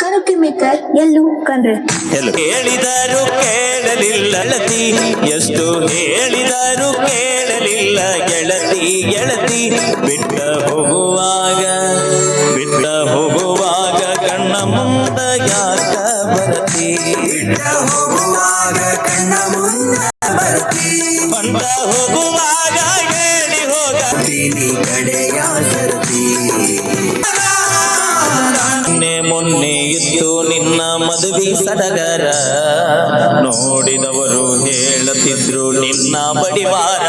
ಕರುಕಿ maker ಎಲ್ಲೂ ಕಂಡ್ರೆ. ಹೇಳಿದರು ಕೇಳಲಿಲ್ಲ ಗೆಳತಿ ಎಷ್ಟು ಹೇಳಿದರು ಕೇಳಲಿಲ್ಲ ಗೆಳತಿ ಗೆಳತಿ. ಬಿಟ್ಟ ಹೋಗುವಾಗ ಬಿಟ್ಟ ಹೋಗುವಾಗ ಕಣ್ಣ ಮುಂದ ಯಾಕ ಬರತಿ? ಹೋಗುವಾಗ ಕಣ್ಣ ಮುಂದ ಬರತಿ. ಬಂದ ಹೋಗುವಾಗ ಹೇಳಿ ಹೋಗ ನೀ ಕಡೆಯ ಸರತಿ. ಮೊನ್ನೆ ಇತ್ತು ನಿನ್ನ ಮದುವೆ ಸಡಗರ. ನೋಡಿದವರು ಹೇಳುತ್ತಿದ್ರು ನಿನ್ನ ಬಡಿವಾರ.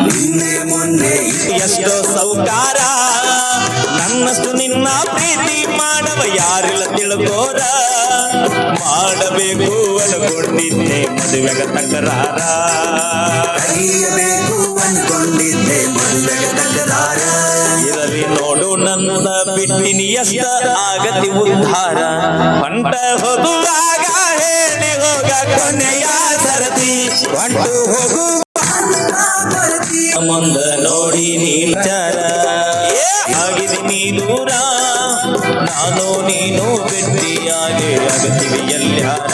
ನಿನ್ನೆ ಮೊನ್ನೆ ಎಷ್ಟೋ ಸೌಕಾರ. ನನ್ನಷ್ಟು ನಿನ್ನ ಪ್ರೀತಿ ಮಾಡವ ಯಾರಿಲ್ಲ ತಿಳ್ಕೋರ ಮಾಡಬೇಕು ಅನ್ಕೊಂಡಿದ್ದೆ ಮದುವೆಗ ತಕರಾರ. ಕಲಿಯಬೇಕು ಅನ್ಕೊಂಡಿದ್ದೆ ಮದುವೆಗ ತಕರಾರ. ನನ್ನ ಬಿಟ್ಟಿನಿ ಎಷ್ಟ ಆಗತಿ ಉದ್ಧಾರ. ಹೊಂಟ ಹೋಗುವಾಗ ಹೇಳಿ ಹೋಗ ಕೊನೆಯ ಸರತಿ. ಹೊಂಟು ಹೋಗು ಮುಂದ ನೋಡಿ ನೀಚಾರ. ಆಗಿದೆ ನೀ ದೂರ. ನಾನು ನೀನು ಬೆಟ್ಟಿಯಾಗಿ ಆಗತೀವಿ ಎಲ್ಲಾರ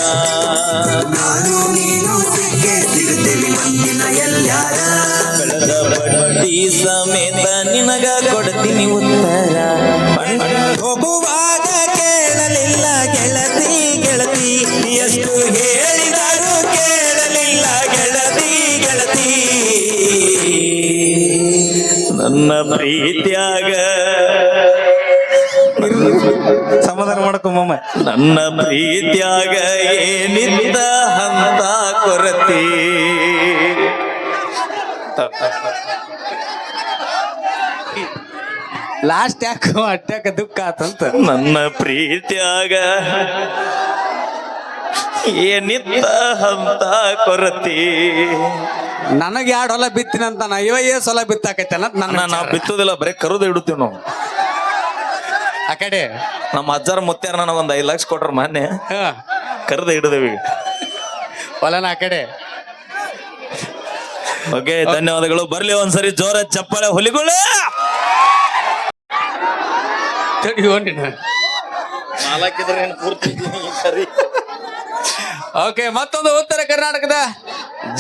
ಬಡ್ಡಿ ಸಮೇತ ನಿನಗ ಕೊಡ್ತೀನಿ ಉತ್ತರ. ಹೋಗುವಾಗ ಕೇಳಲಿಲ್ಲ ಗೆಳತಿ ಗೆಳತಿ ಎಷ್ಟು ಹೇಳಿದರು ಕೇಳಲಿಲ್ಲ ಗೆಳತಿ ಗೆಳತಿ. ನನ್ನ ಪ್ರೀತಿಯಾಗ ಸಮಾಧಾನ ಮಾಡ್ಕೊಂಬಮ್ಮ ನನ್ನ ಪ್ರೀತಿಯಾಗ ಏನಿದ್ದ ಹಂತ ಕೊರತಿ. ಲಾಸ್ಟ್ ಯಾಕೆ ಅಟ್ಯಾಕ ದುಃಖ ಆತಂತ. ನನ್ನ ಪ್ರೀತಿಯಾಗ ಏನಿತ್ತ ಅಂತ ಕೊರತಿ? ನನಗೆ ಎರಡು ಹೊಲ ಬಿತ್ತಿನಂತ ನಾ ಇವ ಏ ಹೊಲ ಬಿತ್ತಾಕೈತಲ್ಲ ನನ್ನ ನಾವು ಬಿತ್ತುದಿಲ್ಲ ಬರೀ ಕರುದ ಇಡುತ್ತೀವಿ ನಾವು. ಆ ಕಡೆ. ನಮ್ಮ ಅಜ್ಜಾರ ಮುತ್ತಾರ ನನಗೆ ಒಂದು ಐದು ಲಕ್ಷ ಕೊಟ್ರ ಮಾನ್ಯ ಕರೆದ ಇಡದೇವಿ ಹಿಡಿದೇವಿ ಹೊಲನ ಆ ಕಡೆ. ಓಕೆ ಧನ್ಯವಾದಗಳು. ಬರ್ಲಿ ಒಂದ್ಸರಿ ಜೋರ ಚಪ್ಪಾಳೆ ಹುಲಿಗಳು ತಡಿಯೋ ನೀನು. ಪೂರ್ತಿ ಸರಿ. ಓಕೆ ಮತ್ತೊಂದು ಉತ್ತರ ಕರ್ನಾಟಕದ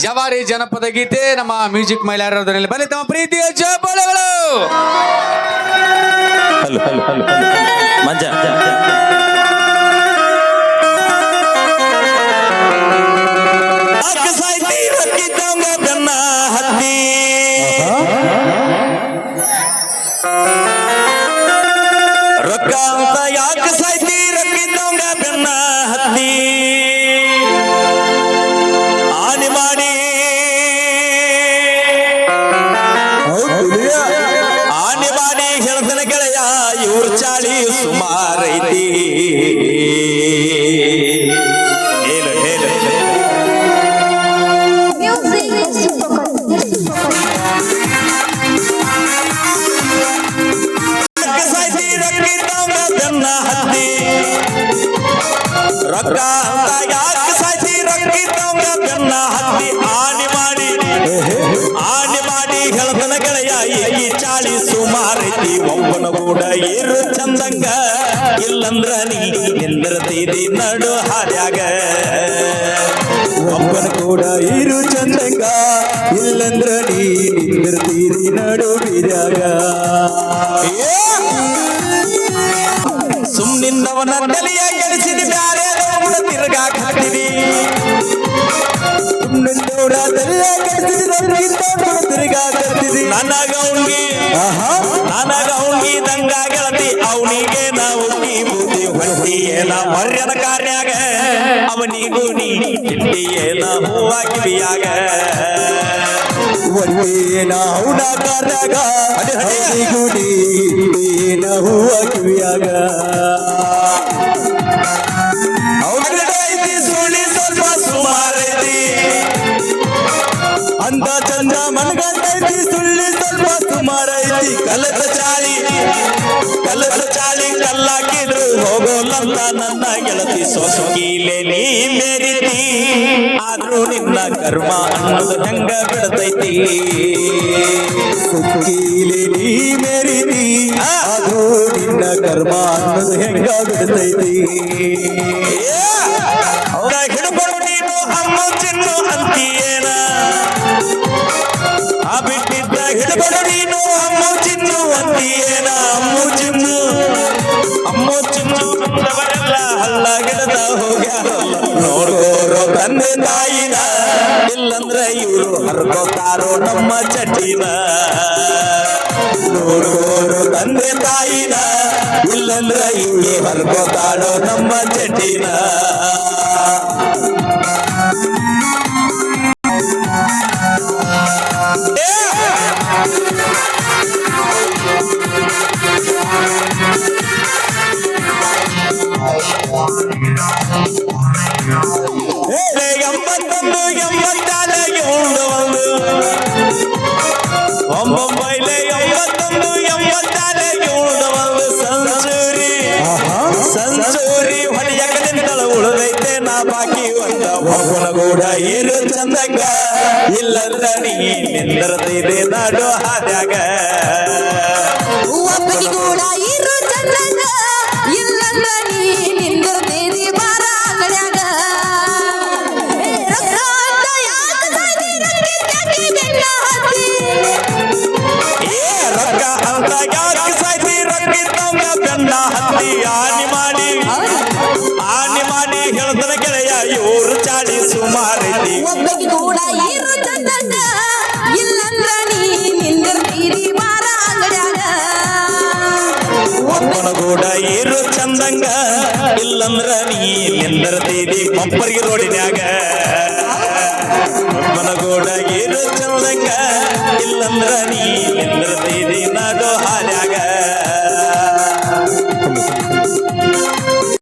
ಜವಾರಿ ಜನಪದ ಗೀತೆ ನಮ್ಮ ಮ್ಯೂಸಿಕ್ ಮೈಲಾರದಲ್ಲಿ ಬನ್ನಿ ತಮ್ಮ ಪ್ರೀತಿಯ ಚಪ್ಪಾಳೆಗಳು ಹಲೋ ಹಲೋ ಹಲೋ ಮಂಜ. ಸಾಯ್ತಿ ಇವ್ರ ಚಾಳಿ ಸುಮಾರೈತಿ ಹೇಳು ಹೇಳು ರೊಕ್ಕ ಸಾಯ್ತಿ ರೊಕ್ಕಿದ್ದವ್ನ ಬೆನ್ನ ಹತ್ತಿ ರೊಕ್ಕ ಅಂತ ಯಾಕೆ ಚಾಳಿ ಸುಮಾರೈತಿ ಒಬ್ಬನ ಕೂಡ ಇರು ಚಂದಂಗ. ಇಲ್ಲಂದ್ರ ನೀ ನಿಂದಿರ್ತೀದಿ ನಡು ಹಾದ್ಯಾಗ. ಒಬ್ಬನ ಕೂಡ ಇರು ಚಂದಂಗ, ಇಲ್ಲಂದ್ರ ನೀ ನಿಂದಿರ್ತೀರಿ ನಡು ಬೀರ್ಯಾಗ ಸುಮ್ಮನಿಂದವನ ತಲೆಯ ಎಳಿಸಿದ ಬ್ಯಾರೆ ಕೂಡ ತಿರ್ಗಾಕ ಹಾಕ್ತಿದಿ ಸುಮ್ನಿಂದವನ ತಲೆಯ ನನಗ ಅವ್ನಿಗೆ ನನಗ ಅವ್ನಿಗೆ ದಂಗ ಗೆಳತಿ. ಅವನಿಗೆ ನಾವು ಬುದ್ಧಿ ಹೊಟ್ಟಿ ಏನ ಮರ್ಯದ ಕಾರ್ಯಾಗ. ಅವನಿಗೂ ನೀ ತಿಂಡಿ ಏನ ಹೂವ ಕಿವಿಯಾಗ ಒಂದೇನ ಅವನ ಕಾರ್ಯಾಗ ಅವನಿಗೂ ಹೂವ ಕಿವಿಯಾಗ ಅಂದ ಚಂದ ಮನಗಂಡೈತಿ, ಸುಳ್ಳಿ ಸ್ವಲ್ಪ ಸುಮಾರೈತಿ ಕಲಸ ಚಾಳಿ ಕಲಸ ಚಾಳಿ ಕಲ್ಲಾಕಿದ್ರು ಹೋಗೋಲಂತ ನನ್ನ ಗೆಳತಿ ಸೊಸಕೀಲೆ ನೀ ಮೇರಿತಿ. ಆದ್ರೂ ನಿನ್ನ ಕರ್ಮ ಅನ್ನೋದು ಹೆಂಗ ಬಿಡತೈತಿ ಸುಖೀಲಿ ನೀ ಮೇರಿತಿ, ಆದ್ರೂ ನಿನ್ನ ಕರ್ಮ ಅನ್ನೋದು ಹೆಂಗ ಬಿಡ್ತೈತಿ ಹಲ್ಲ ಗಿಡದ ಹೋಗ್ಯಾರಲ್ಲ ನೋಡ್ಕೋರೋ ತಂದೆ ತಾಯಿನ. ಇಲ್ಲಂದ್ರೆ ಇವರು ಹರ್ಕೋತಾರೋ ನಮ್ಮ ಚಟಿನ ನೋಡ್ಕೋರೋ ತಂದೆ ತಾಯಿನ. ಇಲ್ಲಂದ್ರ ಇವ್ರು ಹರ್ಕೋತಾರೋ ನಮ್ಮ ಚಟಿನ ನಾ ಕೂಡ ಇರು ಚಂದಂಗ ಇಲ್ಲಂದ್ರ ನೀ ನಿಂದ್ರದಿದೆ ನಾಡು ಹಾದ್ಯಾಗ ಕೂಡ ಇರು ಚಂದಂಗ ಇಲ್ಲಂದ್ರ ನೀ ನಿಂದಿರ್ತೀರಿ ಬಾರ ಏ, ರೊಕ್ಕ ಅಂತ ಸುಮಾರೈತಿ ಒಬ್ಬಗೆ ಕೂಡ ಇರು ಚಂದಂಗ ಇಲ್ಲಂದ್ರ ನೀ ನಿಂದಿರ್ತೀರಿ ಬಾರ ಅಂಗಡ್ಯಾಗ ಒಬ್ಬನಗೂಡ ಇರು ಚಂದಂಗ ಇಲ್ಲಂದ್ರ ನೀ ನಿಂದರ್ತೀದಿ ಒಬ್ಬರಿಗೆ ರೋಡಿನ್ಯಾಗ ಒಬ್ಬನಗೂಡ ಇರು ಚಂದಂಗ ಇಲ್ಲಂದ್ರ ನೀ ನಿಂದರ್ತೀದಿ ನಾಡು ಹಾಲ್ಯಾಗ